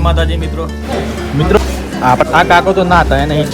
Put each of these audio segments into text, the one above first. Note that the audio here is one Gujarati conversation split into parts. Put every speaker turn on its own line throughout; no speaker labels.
જય માતાજી મિત્રો. મિત્રો આ કાકો તો ના હતા નહીં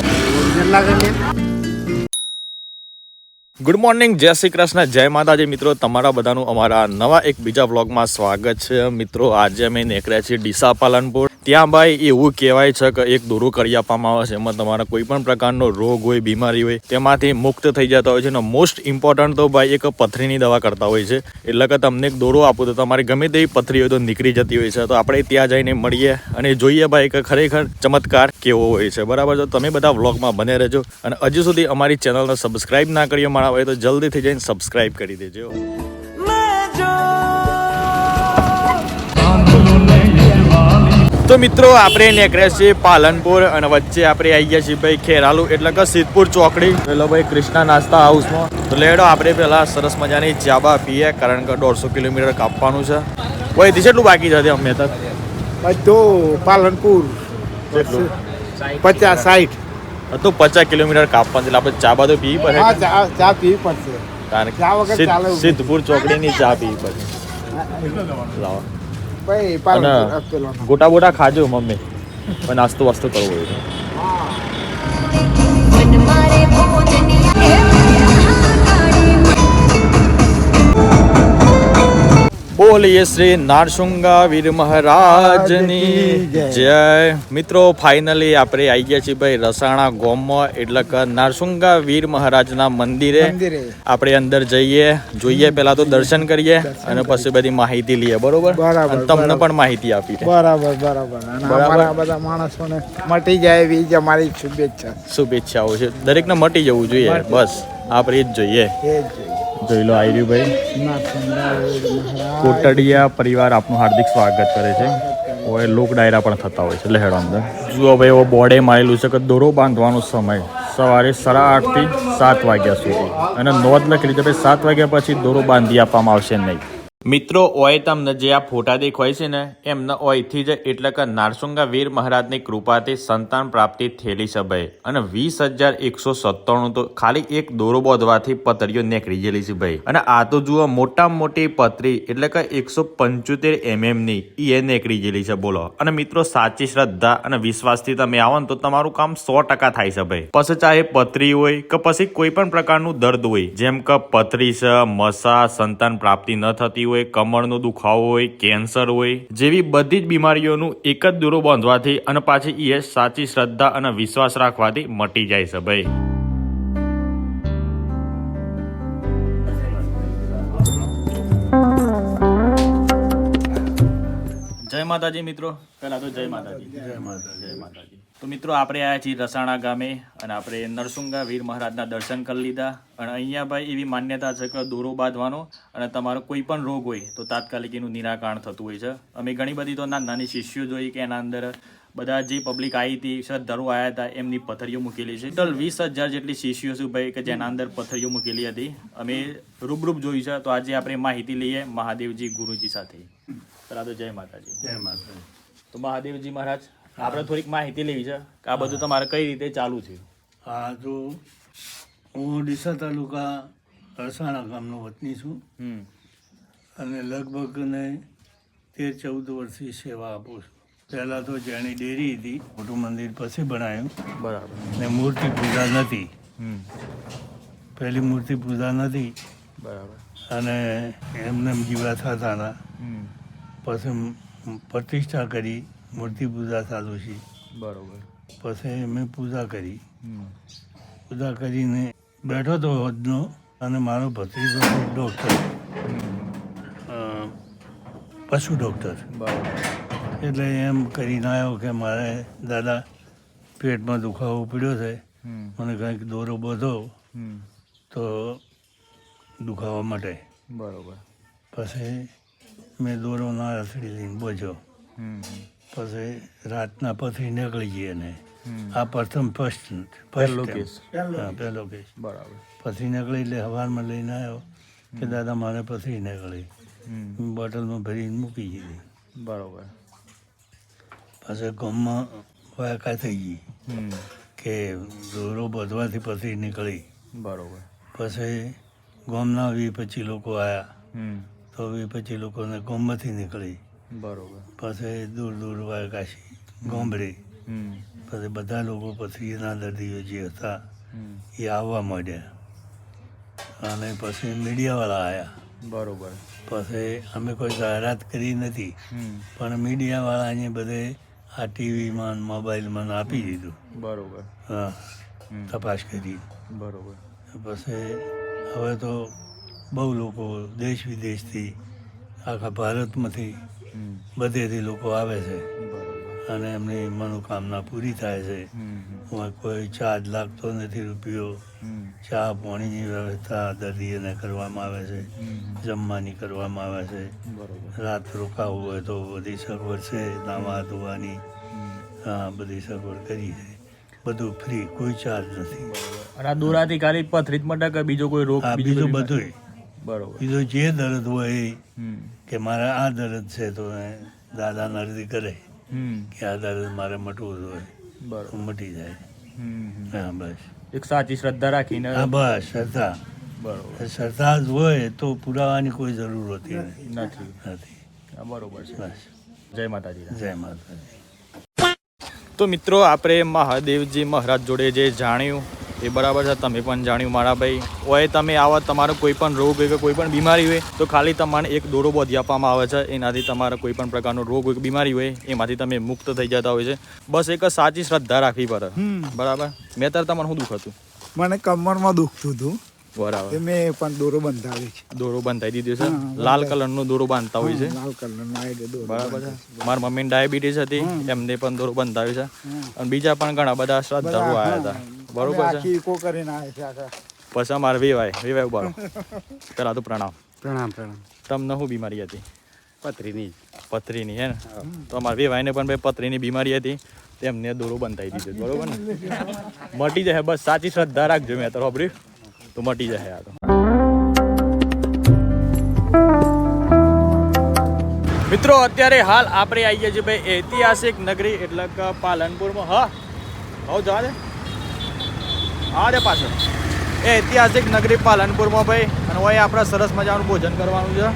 ગુડ મોર્નિંગ જય શ્રી કૃષ્ણ જય માતાજી મિત્રો. તમારા બધાનું અમારા નવા એક બીજા વ્લોગમાં સ્વાગત છે. મિત્રો આજે અમે નીકળ્યા છીએ ડીસા પાલનપુર. ત્યાં ભાઈ એવું કહેવાય છે કે એક દોરો કરી આપવામાં આવે છે. એમાં તમારા કોઈ પણ પ્રકારનો રોગ હોય, બીમારી હોય, તેમાંથી મુક્ત થઈ જતા હોય છે. અને મોસ્ટ ઇમ્પોર્ટન્ટ તો ભાઈ એક પથરીની દવા કરતા હોય છે. એટલે કે તમને એક દોરો આપો તો તમારી ગમે તેવી પથરી હોય તો નીકળી જતી હોય છે. તો આપણે ત્યાં જઈને મળીએ અને જોઈએ ભાઈ કે ખરેખર ચમત્કાર કેવો હોય છે. બરાબર તો તમે બધા વ્લોગમાં બને રહેજો. અને હજુ સુધી અમારી ચેનલને સબસ્ક્રાઈબ ના કરીએ મારા હોય તો જલ્દીથી જઈને સબસ્ક્રાઈબ કરી દેજો. તો મિત્રો આપણે નીકળ્યા છીએ પાલનપુર અને વચ્ચે આપણે આવી ગયા છીએ ભાઈ ખેરાલુ એટલે કે સિદ્ધપુર ચોકડી. પેલો ભાઈ કૃષ્ણા નાસ્તા હાઉસમાં. તો લેડો આપણે પેલા સરસ મજાની ચાબા પીએ કારણ કે દોઢસો કિલોમીટર કાપવાનું છે. ભાઈ થી કેટલું બાકી છે અમે તક
બધું પાલનપુર. પચાસ સાઠ
તો પચાસ કિલોમીટર કાપવાનું એટલે આપણે ચાબા તો પીવી પડે.
ચા પીવી પડશે.
કારણ કે સિદ્ધપુર ચોકડીની ચા પીવી પડશે લાવો. ગોટા બોટા ખાજો મમ્મી. પણ નાસ્તો વાસ્તો કરવો હોય બોલીએ શ્રી નારસુંગા વીર મહારાજની જય. મિત્રો ફાઇનલી આપણે આવી ગયા છીએ ભાઈ રસાણા ગોમમાં એટલે કે નારસુંગા વીર મહારાજના મંદિરે. આપણે અંદર જઈએ જોઈએ પહેલા તો દર્શન કરીએ અને પછી બધી માહિતી લઈએ બરોબર? તમને પણ માહિતી આપી
બરાબર બરાબર. અમારા બધા માણસોને મટી જાય એવી જ અમારી શુભેચ્છા.
શુભેચ્છાઓ છે. દરેકને મટી જવું જોઈએ. બસ આપણે જ જોઈએ.
એ જ જોઈએ.
જોઈ લો
નાથચંદ્ર
કોટડિયા પરિવાર આપનું હાર્દિક સ્વાગત કરે છે. હવે લોક ડાયરા પણ થતા હોય છે લહેડો અંદર. જુઓ ભાઈ, એવો બોર્ડે મારેલું છે કે દોરો બાંધવાનો સમય સવારે સાડા આઠથી સાત વાગ્યા સુધી. અને નોંધ લખેલી છે ભાઈ સાત વાગ્યા પછી દોરો બાંધી આપવામાં આવશે નહીં. મિત્રો, ઓય તમને જે આ ફોટા દેખાય છે ને, એમના ઓયથી જ એટલે કે નારસુંગા વીર મહારાજની કૃપાથી સંતાન પ્રાપ્તિ થયેલી છે અને વીસ હજાર એકસો સત્તાણું તો ખાલી એક દોરો બોધવાથી પતરીઓ નીકળી ગયેલી છે ભાઈ. અને આ તો જુઓ, મોટામાં મોટી પતરી એટલે કે એકસો પંચોતેર એમએમની એ નીકળી ગયેલી છે, બોલો. અને મિત્રો, સાચી શ્રદ્ધા અને વિશ્વાસથી તમે આવો તો તમારું કામ સો ટકા થાય છે ભાઈ. પછી ચાહે પતરી હોય કે પછી કોઈ પણ પ્રકારનું દર્દ હોય, જેમ કે પથરી છે, મસા, સંતાન પ્રાપ્તિ ન થતી હોય કમરનો દુખાવો હોય, કેન્સર હોય, જેવી બધી જ બીમારીઓનું એક જ દૂરો બાંધવાથી અને પાછી એ સાચી શ્રદ્ધા અને વિશ્વાસ રાખવાથી મટી જાય છે ભાઈ. જય માતાજી મિત્રો. પહેલા તો જય માતાજી જય માતાજી. જય માતાજી. તો મિત્રો આપણે આવ્યા છીએ રસાણા ગામે અને આપણે નરસુંગા વીર મહારાજના દર્શન કરી લીધા. અને અહીંયા ભાઈ એવી માન્યતા છે કે દોરો બાંધવાનો અને તમારો કોઈ પણ રોગ હોય તો તાત્કાલિક એનું નિરાકરણ થતું હોય છે. અમે ઘણી બધી તો નાની શિષ્યો જોઈ કે એના અંદર બધા જે પબ્લિક આવી હતી શ્રદ્ધાળુ આવ્યા હતા એમની પથરીઓ મૂકેલી છે. ટોટલ વીસ હજાર જેટલી શિષ્યો છે ભાઈ કે જેના અંદર પથરીઓ મૂકેલી હતી. અમે રૂબરૂપ જોઈ છે. તો આજે આપણે માહિતી લઈએ મહાદેવજી ગુરુજી સાથે. પહેલા તો જય માતાજી.
જય માતાજી.
તો મહાદેવજી મહારાજ આપણે થોડીક માહિતી લેવી છે કે આ બધું તમારે કઈ રીતે ચાલુ છે
હા તો હું ડીસા તાલુકા અરસાણા ગામનો વતની છું. અને લગભગ ને તેર ચૌદ વર્ષથી સેવા આપું છું. પહેલાં તો જેની ડેરી હતી મોટું મંદિર પછી બનાવ્યું.
બરાબર.
ને મૂર્તિ પૂજા નથી. પહેલી મૂર્તિ પૂજા નથી.
બરાબર.
અને એમને એમ જીવા થતા હતા પછી પ્રતિષ્ઠા કરી. મૂર્તિ પૂજા ચાલુ છે.
બરોબર.
પછી મેં પૂજા કરી. પૂજા કરીને બેઠો તો હોજનો અને મારો ભત્રીજો ડૉક્ટર પશુ ડૉક્ટર
બરાબર.
એટલે એમ કરીને આવ્યો કે મારે દાદા પેટમાં દુખાવો પડ્યો છે. મને કંઈક દોરો બધો તો દુખાવા માટે.
બરોબર.
પછી મેં દોરો ના રસડી લઈને
હમ.
પછી રાતના પછી નીકળી ગઈ
ને
આ પ્રથમ ફર્સ્ટ
પહેલો કેસ.
પહેલો કેસ.
બરાબર.
પછી નીકળી એટલે હવારમાં લઈને આવ્યો કે દાદા મારે પછી નીકળી. બોટલમાં ભરીને મૂકી દીધી.
બરોબર.
પછી ગામમાં વાયકા થઈ ગઈ કે દોરો બધવાથી પછી નીકળી.
બરોબર.
પછી ગામના વી પછી લોકો આવ્યા તો વી પછી લોકોને ગામમાંથી નીકળી.
બરોબર.
પછી દૂર દૂર વાયકાશી ગોંભરે પછી બધા લોકો પથરીના દર્દીઓ જે હતા એ આવવા માંડ્યા. અને પછી મીડિયાવાળા આવ્યા
બરોબર.
પછી અમે કોઈ જાહેરાત કરી નથી. પણ મીડિયાવાળા અહીંયા બધે આ ટીવીમાં મોબાઈલમાં આપી દીધું.
બરોબર.
હા. તપાસ કરી.
બરોબર.
પછી હવે તો બહુ લોકો દેશ વિદેશથી આખા ભારતમાંથી બધેથી લોકો આવે છે. અને એમની મનોકામના પૂરી થાય છે. કોઈ ચાર્જ લાગતો નથી રૂપિયો. ચા પાણીની વ્યવસ્થા દર્દીઓને કરવામાં આવે છે. જમવાની કરવામાં આવે છે. રાત રોકાવું હોય તો બધી સગવડ છે નાવા ધોવાની. હા બધી સગવડ કરી છે. બધું ફ્રી કોઈ ચાર્જ નથી.
આ દોરાથી ખાલી પથરીત જ મટે કે બીજો કોઈ રોગ બીજી
બધું?
બરોબર.
બીજું જે દર્દ હોય કે મારે આ દર્દ છે તો એ દાદા નરદી કરે કે આ દર્દ મારે મટવું જોઈએ
બરોબર.
મટી જાય. હા બસ.
એક સાચી શ્રદ્ધા રાખીને
હા બસ શ્રદ્ધા.
બરોબર.
શ્રદ્ધા જ હોય તો પુરાવાની કોઈ જરૂર હોતી નથી.
નથી. બરોબર છે.
બસ.
જય માતાજી.
જય માતાજી.
તો મિત્રો આપણે મહાદેવજી મહારાજ જોડે જે જાણ્યું એ બરાબર છે. તમે પણ જાણ્યું મારા ભાઈ. હોય તમે આવા તમારો કોઈ પણ રોગ હોય કે કોઈ પણ બીમારી હોય તો ખાલી તમારે એક દોરો બોધી આપવામાં આવે છે. એનાથી તમારે કોઈ પણ પ્રકારનો રોગ હોય કે બીમારી હોય એમાંથી તમે મુક્ત થઈ જતા હોય છે. બસ એક સાચી શ્રદ્ધા રાખવી પડે. બરાબર? મેં તાર તમારે શું દુઃખ હતું?
મને કમરમાં દુખતું હતું.
બરાબર.
મેં પણ દોરો બંધાવી છે.
દોરો બાંધાઈ દીધો છે. લાલ કલરનો દોરો બાંધતા હોય છે.
લાલ કલરનો
બરાબર છે. મારા મમ્મીને ડાયાબિટીસ હતી. એમને પણ દોરો બંધાવ્યો છે. અને બીજા પણ ઘણા બધા શ્રદ્ધાળુ આવ્યા હતા. બરોબર છે.
આખી ઈકો કરીને આવે છે આખા.
પછી અમારે વિવાય વિવાય ઉભારો પેલા તો પ્રણામ.
પ્રણામ પ્રણામ.
તમને શું બીમારી હતી?
પથરીની.
પથરીની હે ને? તો અમારે વિવાયને પણ ભાઈ પથરીની બીમારી હતી. તેમને દોરો બંધાઈ દીધો બરોબર ને? મટી જશે બસ સાચી શ્રદ્ધા રાખજો મેં તો ખબરી તો મટી જશે આ તો. મિત્રો અત્યારે હાલ આપણે આવીએ છીએ ભાઈ ઐતિહાસિક નગરી એટલે કે પાલનપુરમાં. હા? હવ જવા દે. દે પાછળ. એ ઐતિહાસિક નગરી પાલનપુરમાં ભાઈ, અને હોય આપણે સરસ મજાનું ભોજન કરવાનું છે.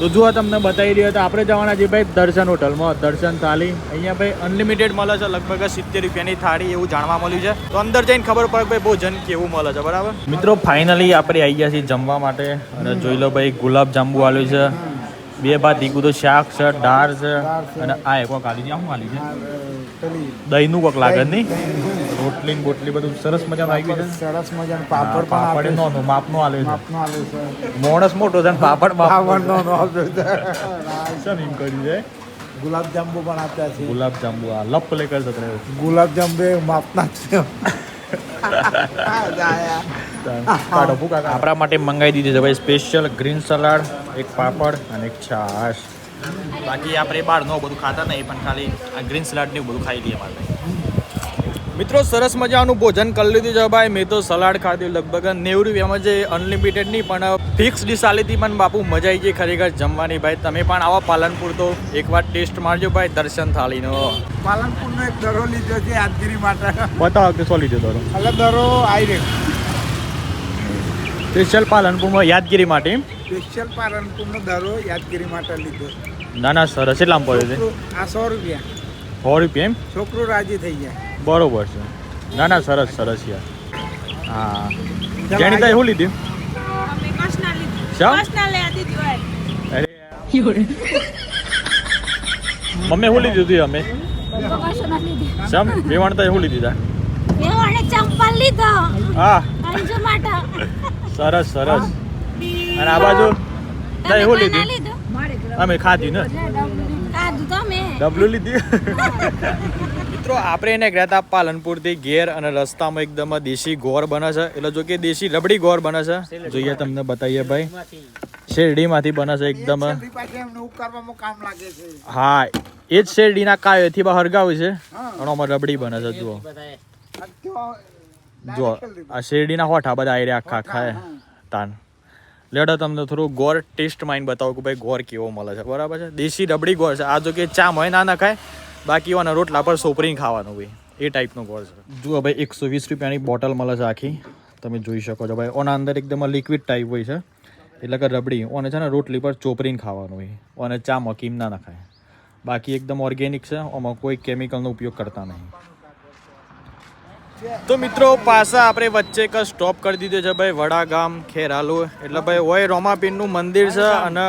તો જુઓ તમને બતાવી રહ્યો તો આપણે જવાના છીએ ભાઈ દર્શન હોટલમાં. દર્શન થાળી અહીંયા ભાઈ અનલિમિટેડ મળે છે, લગભગ સિત્તેર રૂપિયાની થાળી એવું જાણવા મળ્યું છે. તો અંદર જઈને ખબર પડે ભાઈ ભોજન કેવું મળે છે, બરાબર? મિત્રો ફાઇનલી આપણે આવી ગયા છીએ જમવા માટે. અને જોઈ લો ભાઈ ગુલાબ જાંબુ આવ્યું છે. બે બાદ દીકું તો શાક છે દાળ છે અને આ એક કોક આલી છે. શું આલી છે? દહીંનું કોક લાગે નહીં? રોટલી ને બોટલી બધું સરસ મજાનું આવી ગયું છે
સરસ મજાનું પાપડ પણ
પાપડ
આપે
નો માપનો આલ્યો છે.
માપનો આલુ છે.
મોણસ મોટો છે પાપડ પાપડ બાપ
નો આપ્યો છે.
શું એમ કર્યું છે?
ગુલાબ જાંબુ પણ આપ્યા છે.
ગુલાબ જાંબુ આ લપ લે કર સતરે
ગુલાબ જાંબુ માપના છે.
આપણા માટે મંગાવી દીધી છે ભાઈ સ્પેશિયલ ગ્રીન સલાડ એક પાપડ અને એક છાશ. બાકી આપણે બહાર નો બધું ખાતા નહીં પણ ખાલી આ ગ્રીન સલાડ ને બધું ખાઈ લઈએ મારે મિત્રો સરસ મજાનું ભોજન કરી લીધું છે ભાઈ. મેં તો સલાડ ખાધું લગભગ નેવું રૂપિયામાં જે અનલિમિટેડ નહીં પણ ફિક્સ ડીશ આલી હતી પણ બાપુ મજા આવી ગઈ ખરેખર જમવાની ભાઈ. તમે પણ આવો પાલનપુર તો એકવાર ટેસ્ટ મારજો ભાઈ દર્શન થાળીનો.
પાલનપુરનો એક દરો લીધો છે યાદગીરી માટે.
બતાવો કે શું લીધો દરો?
એટલે દરો આવી રહ્યો.
સ્પેશિયલ પાલનપુરમાં યાદગીરી માટે?
સ્પેશિયલ પાલનપુરનો દરો યાદગીરી માટે લીધો
ના ના સરસ. એટલામાં પડ્યો છે?
આ સો રૂપિયા.
સો રૂપિયા એમ?
છોકરો રાજી થઈ જાય
બરોબર છે. ના ના સરસ સરસ યાર. હા. જેની તાઈ શું? લીધું મમ્મી શું લીધું હતું અમે? સમ વેવાણ તાઈ શું? લીધી તા?
એવાણે ચંપલ લીધો.
હા.
અંજુ માટે
સરસ સરસ. અને આ બાજુ તાઈ શું લીધી? અમે ખાધી ને? ડબલું લીધી. મિત્રો આપણે એને ગયા હતા પાલનપુરથી ઘેર અને રસ્તામાં એકદમ દેશી ગોળ બને છે. એટલે જો કે દેશી રબડી ગોળ બને છે. જોઈએ તમને બતાવીએ ભાઈ. શેરડીમાંથી બને છે એકદમ.
શેરડી પાછી એમને ઉકાળવામાં કામ લાગે છે.
હા એ જ શેરડીના કાયોથી બહાર હરગાવે છે.
હા.
અને આમાં રબડી બને છે જુઓ. જો આ શેરડીના હોઠા બધા આયરે આખા આખા હે. તાન. લેડો, તમને થોડું ગોળ ટેસ્ટ માઇન બતાવો કે ભાઈ ગોળ કેવો મળે છે. બરાબર છે? દેશી રબડી ગોળ છે. આ જો કે ચા હોય ના નખાય, બાકી એવાના રોટલા પર સોપરીને ખાવાનું હોય એ ટાઈપનો ગોળ છે. જુઓ ભાઈ, એકસો વીસ રૂપિયાની બોટલ મળે છે આખી. તમે જોઈ શકો છો ભાઈ, ઓના અંદર એકદમ લિક્વિડ ટાઈપ હોય છે. એટલે કે રબડી. ઓને છે ને રોટલી પર ચોપરીને ખાવાનું હોય. ઓને ચા મકીમ ના નખાય. બાકી એકદમ ઓર્ગેનિક છે. આમાં કોઈ કેમિકલનો ઉપયોગ કરતા નહીં. તો મિત્રો પાછા આપણે વચ્ચે એક સ્ટોપ કરી દીધો છે ભાઈ વડા ગામ ખેરાલુ. એટલે ભાઈ હોય રોમાપીરનું મંદિર છે અને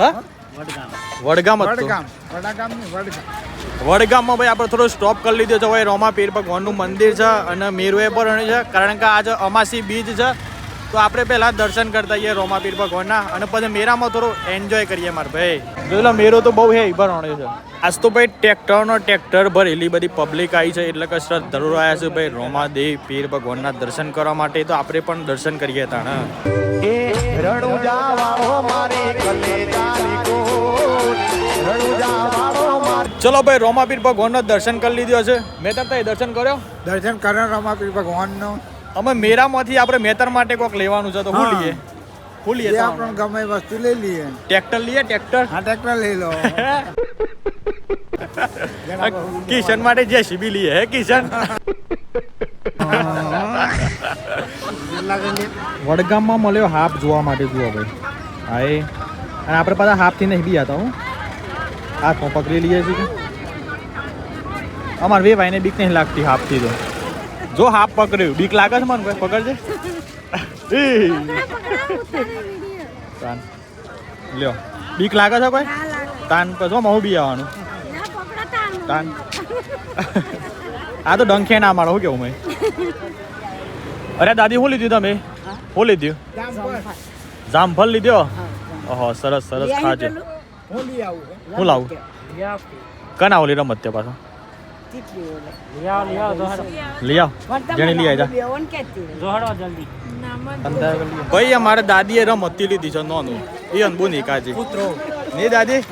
હા? વડગામ.
વડગામ વડાગામ.
વડગામમાં ભાઈ આપણે થોડો સ્ટોપ કરી લીધો છે. ભાઈ રોમાપીર ભગવાનનું મંદિર છે અને મેરુએ પણ છે. કારણ કે આજે અમાસી બીજ છે તો આપણે પહેલા દર્શન કરતા જઈએ રોમાપીર ભગવાનના અને પછી મેરામાં થોડો એન્જોય કરીએ મારે ભાઈ. જોઈ લો મેરો તો બહુ હે ભરણે છે. આજ તો ભાઈ ટ્રેક્ટરનો ટ્રેક્ટર ભરેલી બધી પબ્લિક આવી છે એટલે કે શ્રદ્ધાળુ આવ્યા છે ભાઈ રોમાદેવ પીર ભગવાનના દર્શન કરવા માટે તો આપણે પણ દર્શન કરીએ તાણ. ચલો ભાઈ રોમાપીર ભગવાનનો દર્શન કરી લીધો છે. મેં તરતા દર્શન કર્યો?
દર્શન કરો રમાપીર ભગવાનનો.
અમે મેરામાંથી આપણે મેતર માટે કોક લેવાનું છે તો હું. લઈએ હું લઈએ આપણે
આપણને ગમે એ વસ્તુ લઈ લઈએ.
ટ્રેક્ટર લઈએ ટ્રેક્ટર.
હા ટ્રેક્ટર લઈ લો.
કિશન માટે જેસીબી લઈએ હે કિશન? વડગામમાં મળ્યો હાફ જોવા માટે જુઓ ભાઈ. હા એ. અને આપણે પાછા હાફથી નહીં બી હતા હું. હાથમાં પકડી લઈએ છીએ. અમારે બે ભાઈને બીક નહીં લાગતી હાફથી તો. જો હાફ પકડ્યું. બીક લાગે છે મને ભાઈ પકડજે. એ.
પકડા પકડા ઉતારે વીડિયો
તાન. લ્યો. બીક લાગે છે કોઈ?
ના લાગે.
તાન પછી મહુ બી આવવાનું.
તાનું.
આ તો ડંખે ના મારો શું કેવું મેં? અરે દાદી શું લીધું તમે? શું લીધું? જામફળ લીધો? ઓહો સરસ સરસ. ખાજે.
હું લઈ આવું
તે લાવું ઓલી લઈ આવ લઈ ભાઈ અમારે દાદીએ રમતી લીધી છે નોનું. એ અનબુ ની કાજી ની દાદી?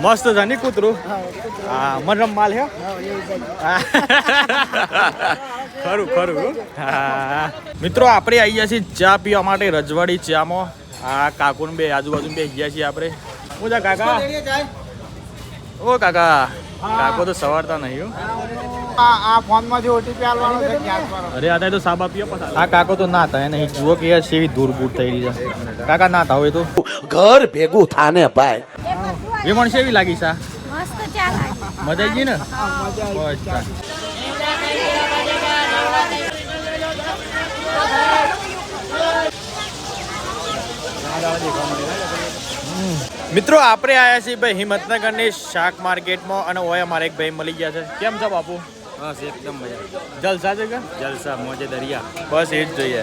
મસ્ત છે ની કૂતરું? હા મને રમવાલ હે. ખરું ખરું હા. મિત્રો આપણે આવી ગયા છીએ ચા પીવા માટે રજવાડી ચામાં. આ કાકુન બે આજુબાજુ બે ગયા છીએ આપણે. હું જા કાકા? ઓ કાકા. કાકો તો સવારતા નહીં હો.
આ આ ફોનમાં જે ઓટીપી આલવાનો છે ક્યાં
અરે આ તો સાબા પણ આ કાકો તો ના થાય નહીં જુઓ કે યાર સેવી દૂર બૂર થઈ રહી છે. કાકા ના થાય તો.
ઘર ભેગું થાને ભાઈ.
એ
પણ સેવી લાગી સા
મસ્ત ચા લાગી.
મજા આવી ને?
મજા આવી.
મિત્રો આપણે આયા છીએ ભાઈ હિંમતનગરની શાક માર્કેટમાં અને ઓય અમારે એક ભાઈ મળી ગયા છે. કેમ છો બાપુ?
બસ એકદમ મજા
જલસા છે કે?
જલસા મોજે દરિયા.
બસ એ જ જોઈએ.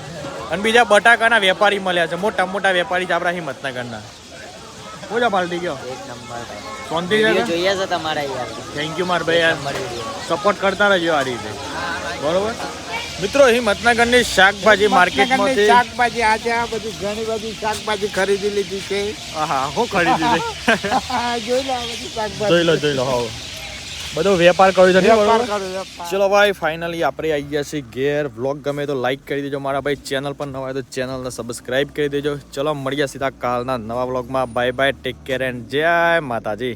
અને બીજા બટાકાના વેપારી મળ્યા છે. મોટા મોટા વેપારી છે આપણા હિંમતનગરના. ઓજા પાલટી ગયો?
એક નંબર
શાંતિ
જોઈએ છે તમારા યાર.
થેન્ક યુ માર ભાઈ. સપોર્ટ કરતા રહેજો આ રીતે. બરોબર? મિત્રો હિંમતનગરની શાકભાજી માર્કેટમાંથી
શાકભાજી આજે આ બધી ઘણી બધી શાકભાજી ખરીદી લીધી છે.
હા હું ખરીદી
જોઈ લો બધી શાકભાજી.
જોઈ લો જોઈ લો હા. બધો વેપાર કર્યો છે ચલો ભાઈ ફાઇનલી આપણે આવી ગયા છીએ ઘેર. વ્લોગ ગમે તો લાઈક કરી દેજો મારા ભાઈ ચેનલ પર નવા તો ચેનલને સબસ્ક્રાઇબ કરી દેજો. ચલો મળીએ સીધા કાલના નવા વ્લોગમાં bye bye take care and જય માતાજી.